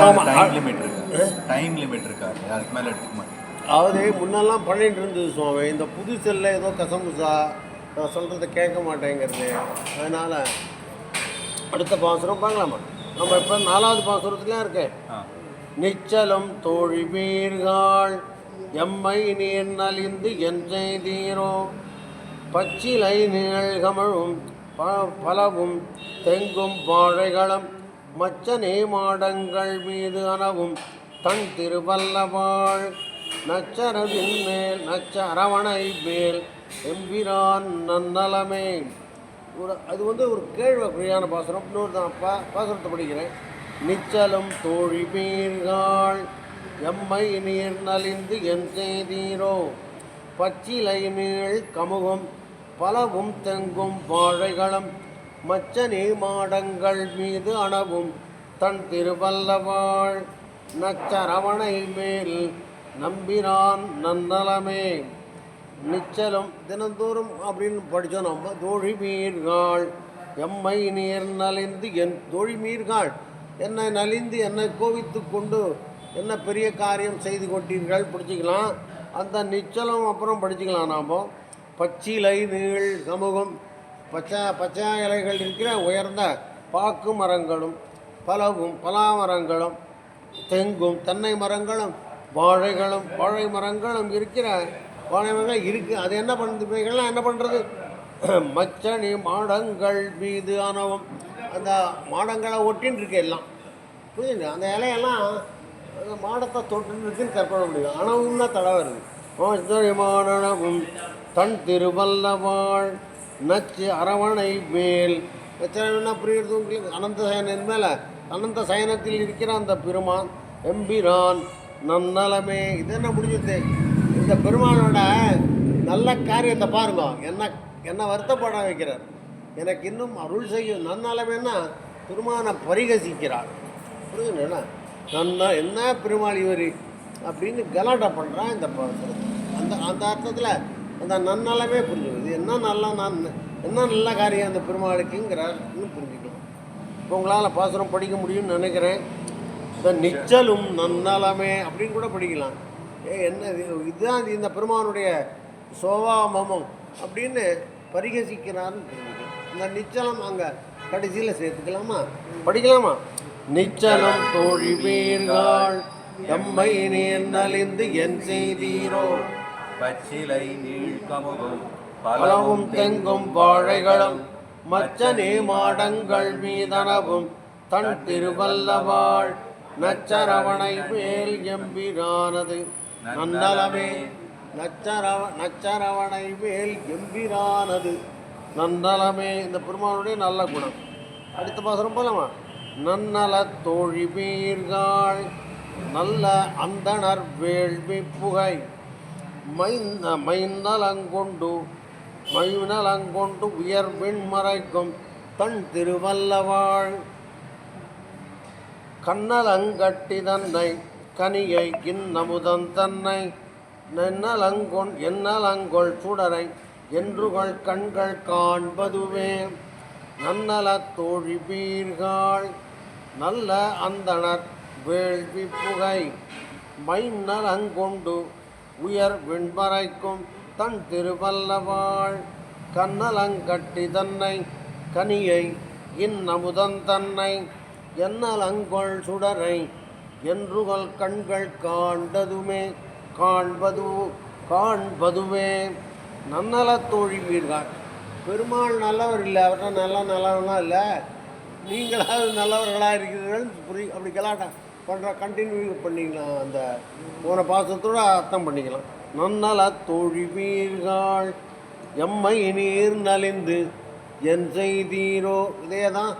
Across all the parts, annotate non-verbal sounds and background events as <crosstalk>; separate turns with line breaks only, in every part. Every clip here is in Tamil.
டைம் லிமிட் இருக்கு டைம் லிமிட் இருக்காது அதுக்கு மேல எடுத்துக்க மாட்டேன்
அதாவது முன்னெல்லாம் பண்ணிட்டு இருந்தது சுவாமி. இந்த புது செல்ல ஏதோ கசமுசா நான் சொல்கிறத கேட்க மாட்டேங்கிறது. அதனால் அடுத்த பாசுரம் பார்க்கலாமா? நம்ம இப்போ நாலாவது பாசுரத்துலேயே இருக்கேன் நிச்சலும் தோழி வீர்கள் எம்மை நீர் நலிந்து என் செய்தீரோ பச்சிலை நிழல்கமழும் பலவும் தெங்கும் வாழைகளும் மச்சனே மாடங்கள் மீது அனவும் தன் திருவல்லவாள் நச்சரவின் மேல் நச்ச அரவணை மேல் எம்பிரான் நன்னலமே ஒரு அது வந்து ஒரு கேழ்வகையான பாசனம் இன்னொரு தான் பா பாசனத்தை படிக்கிறேன். நிச்சலும் தோழி மீர்கள் எம்மை நீர் நலிந்து என் செய்தீரோ. பச்சிலை நீள் கமுகம் பலவும் தெங்கும் வாழைகளும் மச்சனே மாடங்கள் மீது அணவும் தன் திருவல்லவாள். நச்சரவணை மேல் நம்பினான் நன்னலமே நிச்சலம் தினந்தோறும் அப்படின்னு படித்தோம் நம்ம. தொழிமீர்கள் எம்மை நீர் நலிந்து என் தோழிமீர்காள். என்னை நலிந்து என்னை கோவித்து கொண்டு என்ன பெரிய காரியம் செய்து கொண்டீர்கள் பிடிச்சிக்கலாம். அந்த நிச்சலம் அப்புறம் படிச்சுக்கலாம் நாம். பச்சிலை நீள் சமூகம் பச்சை பச்சை இலைகள் இருக்கிற உயர்ந்த பாக்கு மரங்களும் பலவும் பலா மரங்களும் தெங்கும் தென்னை மரங்களும் வாழைகளும் வாழை மரங்களும் இருக்கிற வாழை மரங்கள் இருக்குது அது என்ன பண்ணுது? இவைகள்லாம் என்ன பண்ணுறது <clears throat> மச்சனி மாடங்கள் மீது ஆனவும் அந்த மாடங்களை ஒட்டின்னு இருக்கு எல்லாம். புரியுது? அந்த இலையெல்லாம் அந்த மாடத்தை தொட்டுன்னு இருக்குன்னு கற்பனை முடியும் அணவுன்னா தடவை இருக்குது மச்சனி மாடனவும் தன் திருவல்லவாள். நச்சு அரவணை மேல். என்ன புரியுறது உங்களுக்கு? அனந்த சயனின் மேலே. அனந்த சயனத்தில் இருக்கிற அந்த பெருமான் எம்பிரான் நன்னலமே. இது என்ன முடிஞ்சது? இந்த பெருமானோட நல்ல காரியத்தை பாருங்க. என்ன என்ன வருத்தப்பட வைக்கிறார். எனக்கு இன்னும் அருள் செய்யும் நன்னலமேன்னா பெருமானை பரிகசிக்கிறார். புரியுதுங்களா? நன்னா என்ன பெருமாள் இவர்? அப்படின்னு கலாட்டா பண்ணுறான் இந்த அந்த அந்த அர்த்தத்தில். அந்த நன்னலமே புரிஞ்சுக்கணும் இது என்ன நல்ல நான் என்ன நல்ல காரியம் அந்த பெருமாளுக்குங்கிறார் புரிஞ்சுக்கணும். புரிஞ்சுக்கலாம் இப்போ உங்களால் பாசுரம் படிக்க முடியும்னு நினைக்கிறேன். இந்த நிச்சலும் நன்னலமே அப்படின்னு கூட படிக்கலாம். ஏ என்ன இதுதான் இந்த பெருமானுடைய சோவாமமம் அப்படின்னு பரிகசிக்கிறான்னு புரிஞ்சுக்கலாம் இந்த நிச்சலம் அங்கே கடைசியில் சேர்த்துக்கலாமா? படிக்கலாமா? நிச்சலம் தோழி வீர்கள் எம்மை நீர் நலிந்து என் செய்தீரோ.
பச்சிலை நீழ்கமுகும்
பலவும் தெங்கும் வாழைகளும் மச்சனே மாடங்கள் மீதனவும் தன் திருவல்லவாள் நச்சரவணை மேல் எம்பிரானது. நன்னலமே நச்சரவ நச்சரவணை மேல் எம்பிரானது. நன்னலமே இந்த பெருமானுடைய நல்ல குணம். அடுத்த பாசனம் போலாமா? நன்னல தோழி மீர்கள் நல்ல அந்தணர் வேள்வி புகை. மைந்த மைந்தலங்கொண்டு மைநலங்கொண்டு உயர் மறைக்கும் தன் திருவல்லவாள். கண்ணலங்கட்டி தன்னை கனியை கிண்ணமுதன் தன்னை நென்னலங்கொன் என்னலங்கொள் சுடரை என்றுகள் கண்கள் காண்பதுவே. நன்னல தோழிபீர்கள் நல்ல அந்தணர் வேள்வி புகை அங்கொண்டு உயர் விண்பறைக்கும் தன் திருவல்லவாள். கண்ணலங்கட்டி தன்னை கனியை இன்னமுதன் தன்னை என்னலங்கொள் சுடரை என்றுகள் கண்கள் காண்டதுமே காண்பது காண்பதுவே. நன்னல தோழிவீர்கள். பெருமாள் நல்லவர் இல்லை அவர்கிட்ட நல்ல நல்லவனா இல்லை? நீங்களாவது நல்லவர்களாக இருக்கிறீர்கள் புரி அப்படி கலாட்டா பண்ணுற கண்டினியூ பண்ணிக்கலாம் அந்த போன பாசத்தோட அர்த்தம் பண்ணிக்கலாம். நன்னல தோழி வீர்கள் எம்மை நீர் நலிந்து என் செய்தீரோ? இதே தான்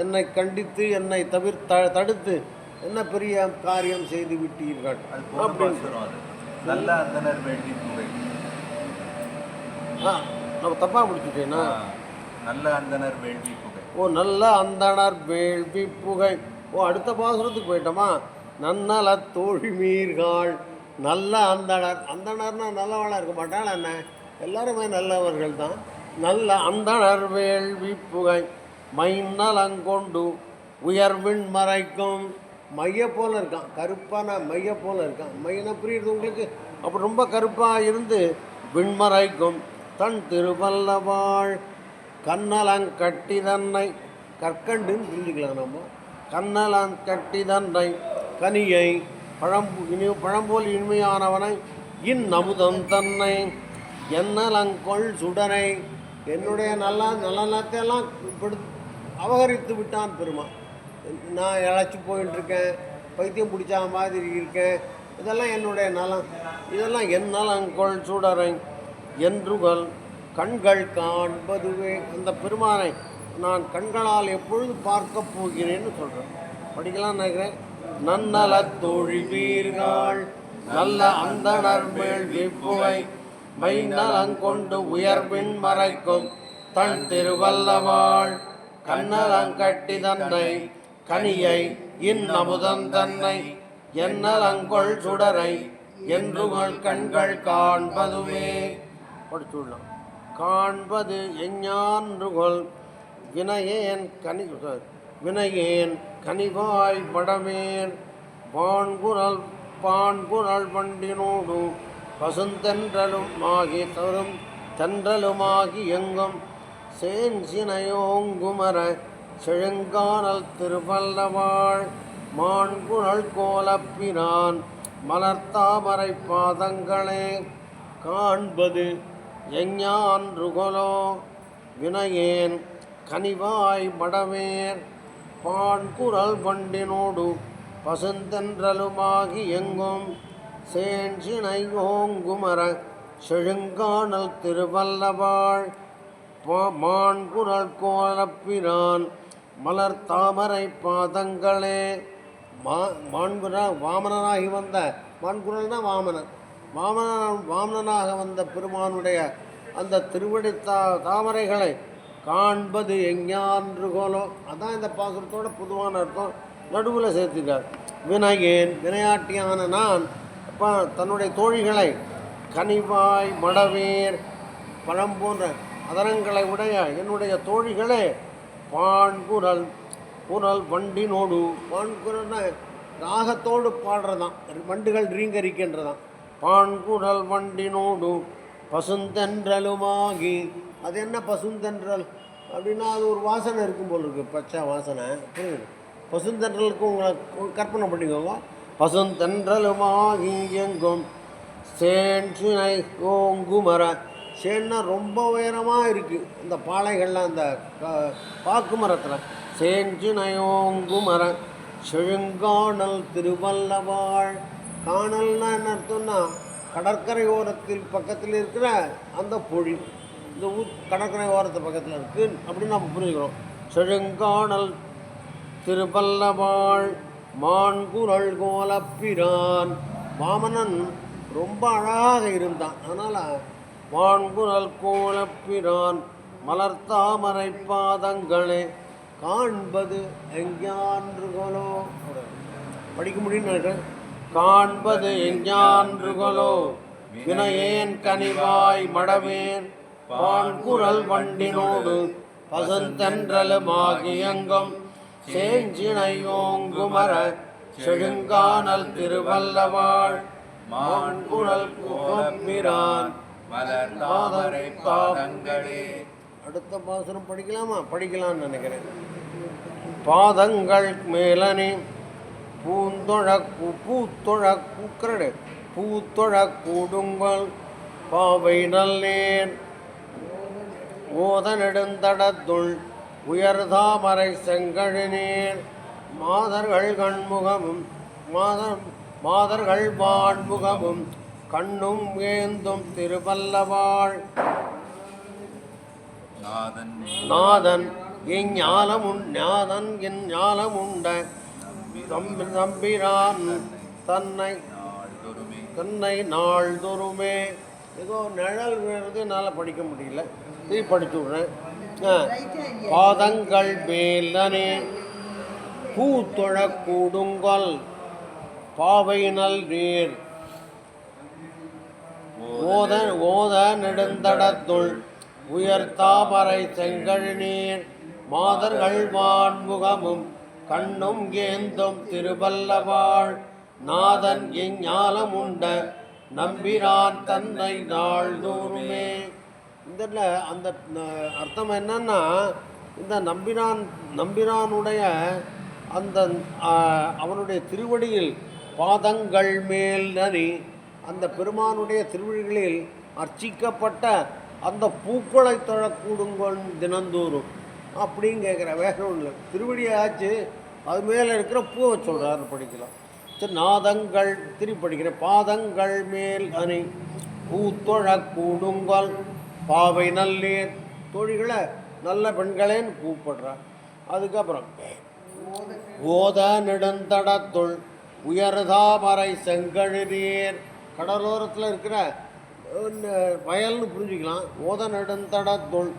என்னை கண்டித்து என்னை தவிர்த்த தடுத்து என்ன பெரிய காரியம் செய்து விட்டீர்கள்?
நல்ல அந்தனர் புகை
ஆ நம்ம தப்பாக முடிச்சுட்டேன்னா
நல்ல அந்தனர் வேள்வி புகை.
ஓ நல்ல அந்தணர் வேள்வி புகை. ஓ அடுத்த பாசுரத்துக்கு போயிட்டோமா? நன்னல தோழிமீர்கள் நல்ல அந்தணர். அந்தனர்னா நல்லவளாக இருக்க மாட்டாள் என்ன? எல்லாருமே நல்லவர்கள் தான் நல்ல அந்தணர் வேள்வி புகை மைநலங்கொண்டு உயர்வின் மறைக்கும். மைய போல இருக்கான். கருப்பான மைய போல இருக்கான். மையனை புரியுது உங்களுக்கு? அப்போ ரொம்ப கருப்பாக இருந்து விண்மறைக்கும் தன் திருவல்லவாள் கண்ணலங்கட்டி தன்னை கற்கண்டுன்னு புரிஞ்சுக்கலாம் நம்ம கண்ணலங்கட்டி தன்னை கனியை பழம்பு இனி பழம்போல் இனிமையானவனை இந்நமுதம் தன்னை. என்னலங்கொள் சுடனை. என்னுடைய நல்ல நலனத்தையெல்லாம் அபகரித்து விட்டான் பெருமான் நான் இழைச்சி போயிட்டுருக்கேன் பைத்தியம் பிடிச்ச மாதிரி இருக்கேன். இதெல்லாம் என்னுடைய நலம். இதெல்லாம் என் நலங்கொள் சுடரை. என்றுகள் கண்கள் காண்பதுவே. அந்த பெருமானை நான் கண்களால் எப்பொழுது பார்க்க போகிறேன்னு சொல்கிறேன் படிக்கலாம் நினைக்கிறேன் நன்னல தொழிவீர்கள். நல்ல அந்தனர் மேல் விப்புவை மைநலங்கொண்டு உயர்வின் மறைக்கும் தன் திருவல்லவாள். கண்ணலங்கட்டி தன்னை கனியை இன்னமுதன் தன்னை என்னலங்கொள் சுடரை என்றுகள் கண்கள் காண்பதுவே படிச்சுள்ளோம் காண்பது எஞ்ஞான்றுகொள் வினையேன் கனி வினையேன் கனிவாய் படமேன் பான்குரல் பான்குரல் பண்டினோடு பசுந்தென்றலும் ஆகி தரும் தென்றலுமாகி எங்கும் சேன்சினையோங்குமர செழுங்கானல் திருவல்லவாள் மான்குழல் கோலப்பினான் மலர்த்தாமரை பாதங்களே காண்பது எஞ்ஞான்றுகொலோ வினையேன் கனிவாய் மடமேர் பான்குரல் வண்டினோடு பசுந்தென்றலுமாகி எங்கும் சேஞ்சினை ஓங்குமர செழுங்கானல் திருவல்லவாள் பா- மான்குரல் கோலப்பிரான் மலர் தாமரை பாதங்களே. மா மான்குரா வாமனனாகி வந்த மான்குரல்னா வாமனன். வாமன வாமனனாக வந்த பெருமானுடைய அந்த திருவடி தா தாமரைகளை காண்பது எஞ்ஞான்றுகோலோ. அதான் இந்த பாசுரத்தோட பொதுவான அர்த்தம். நடுவில் சேர்த்துக்கார் வினயேன் வினையாட்டியான நான் இப்போ தன்னுடைய தோழிகளை கனிவாய் மடவேர் பழம் போன்ற அதரங்களை உடைய என்னுடைய தோழிகளே பான்குரல் குரல் வண்டினோடு. பான்குரல்னா ராகத்தோடு பாடுறதான். வண்டுகள் ரீங்கரிக்கின்றதான். பான்குரல் வண்டினோடு பசுந்தென்றலுமாகி அது என்ன பசுந்தென்றல் அப்படின்னா அது ஒரு வாசனை இருக்கும் போல் இருக்குது பச்சை வாசனை. புரியுது? பசுந்தென்றலுக்கு உங்களை கற்பனை பண்ணிக்கோங்க. பசுந்தென்றலுமாகி சேன்சுனை ஓங்குமர சேன்னா ரொம்ப உயரமாக இருக்குது இந்த பாளைகள்லாம் அந்த பாக்கு மரத்தில். சேன்சுனை ஓங்குமர செழுங்கானல் திருவல்லவாள். காணல்னா என்ன அர்த்தம்னா கடற்கரை ஓரத்தில் பக்கத்தில் இருக்கிற அந்த பொழி. இந்த ஊர் கடற்கரை ஓரத்து பக்கத்தில் இருக்குது அப்படின்னு நம்ம புரிஞ்சுக்கிறோம். செழுங்கானல் திருப்பல்லவாள் மான்குரல் கோலப்பிரான். வாமனன் ரொம்ப அழகாக இருந்தான். அதனால் மான்குரல் கோலப்பிரான் மலர்த்தாமரை பாதங்களே காண்பது எஞ்ஞான்றுகளோ படிக்க முடியும்னு நினைக்கிறேன். காண்பது எஞ்ஞான்றுகளோ வினையேன் கனிவாய் மடவேன். பான்குரல் வண்டினோடு பசுந்தென்றலுமாகி எங்கும் சேஞ்சினையோங்குமர செழுங்கானல் திருவல்லவாள். மான்குழல் கோப்பிரான்
மலர் தாமரை பாதங்களே.
அடுத்த பாசுரம் படிக்கலாமா? படிக்கலாம்னு நினைக்கிறேன். பாதங்கள் மேலனி பூந்தொழ பூத்தொழ கூக்கரடு பூத்தொழ கூடுங்கள் பாவை நல்லேன் ஓத நெடுந்தடத்துள் உயர்தாமரை செங்கழினீர் மாதர்கள் கண்முகமும் மாதர் மாதர்கள் வான்முகமும் கண்ணும் ஏந்தும் திருவல்லவாள்.
நாதன்.
நாதன் இஞ்ஞாலமுன் நாதன் என் ஞாலமுண்ட. தம்பி தம்பிரான் தன்னை தன்னை நாள்தொருமே. ஏதோ நிழல் விழுறது என்னால் படிக்க முடியல. இது படிச்சு விட்றேன் பாதங்கள் மேலனே பூத்தொழ பாவை நல் நீர். ஓத ஓத நெடுந்தடத்துள் உயர்த்தாமரை தாமரை செங்கழ் நீர். மாதர்கள் வான்முகமும் கண்ணும் ஏந்தும் திருவல்லவாள். நாதன் எஞ்ஞாலமுண்ட நம்பிரான் தன்னை நாள்தோறுமே. இந்த அந்த அர்த்தம் என்னன்னா இந்த நம்பிரான் நம்பிரானுடைய அந்த அவனுடைய திருவடியில் பாதங்கள் மேல் நனி அந்த பெருமானுடைய திருவடிகளில் அர்ச்சிக்கப்பட்ட அந்த பூக்களை தொழக்கூடுங்கள் தினந்தோறும். அப்படின்னு கேட்குற வேற ஒன்றும் இல்லை. திருவடியை ஆச்சு அது மேலே இருக்கிற பூவை சொல்கிறாரு படிக்கலாம். சரி நாதங்கள் திருப்பி படிக்கிறேன். பாதங்கள் மேல் அணி பூத்தொழக்கூடுங்கள் பாவை நல்லேர் தோழிகளை நல்ல பெண்களேன்னு கூப்பிடுறார் அதுக்கப்புறம் ஓத நெடுந்தடத்துள் உயர்தாமரை செங்கழுநீர் கடலோரத்தில் இருக்கிற வயல்னு புரிஞ்சுக்கலாம். ஓத நெடுந்தடத்துள்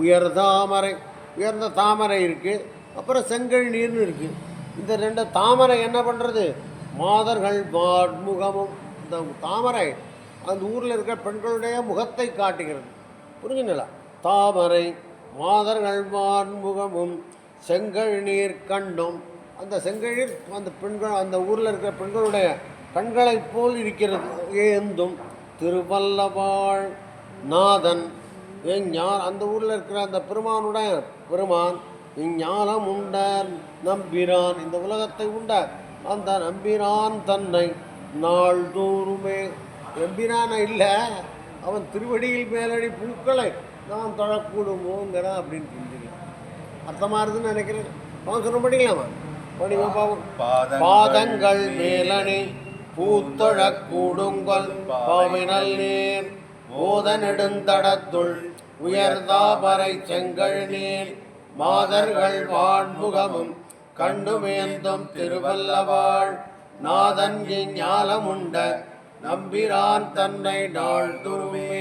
உயர்தாமரை உயர்ந்த தாமரை இருக்குது அப்புறம் செங்கழ் நீர்னு இருக்குது இந்த ரெண்டு தாமரை என்ன பண்ணுறது மாதர்கள் மாட்முகமும் இந்த தாமரை அந்த ஊரில் இருக்கிற பெண்களுடைய முகத்தை காட்டுகிறது. புரிஞ்சுங்களா தாமரை மாதர்கள் மான்முகமும் செங்கழ் நீர் கண்டும் அந்த செங்கழில் அந்த பெண்கள் அந்த ஊரில் இருக்கிற பெண்களுடைய கண்களைப் போல் இருக்கிறது. ஏந்தும் திருவல்லவாழ் நாதன். ஞான் அந்த ஊரில் இருக்கிற அந்த பெருமானுடைய பெருமான் இஞ்ஞானம் உண்ட நம்பிரான். இந்த உலகத்தை உண்ட அந்த நம்பிரான் தன்னை நாள்தோறுமே நம்பிரான இல்லை? அவன் திருவடியில் மேலடி பூக்களை நாம் தொழக்கூடுமோங்கிறான் அப்படின்னு புரிஞ்சுக்கலாம் அர்த்தமாக இருக்குதுன்னு நினைக்கிறேன். அவன் சொன்ன படிக்கலாமா
பாதங்கள்
மேலணி பூத்தொழ கூடுங்கொல் பாவினல் நீர் ஓத நெடுந்தடத்துள் உயர்தாபரை செங்கழ் நீர் மாதர்கள் வான்முகமும் கண்டுமேந்தும் திருவல்லவாள் நாதன் ஞாலமுண்ட நம்பிரான் தன்னை நாள்
துருவே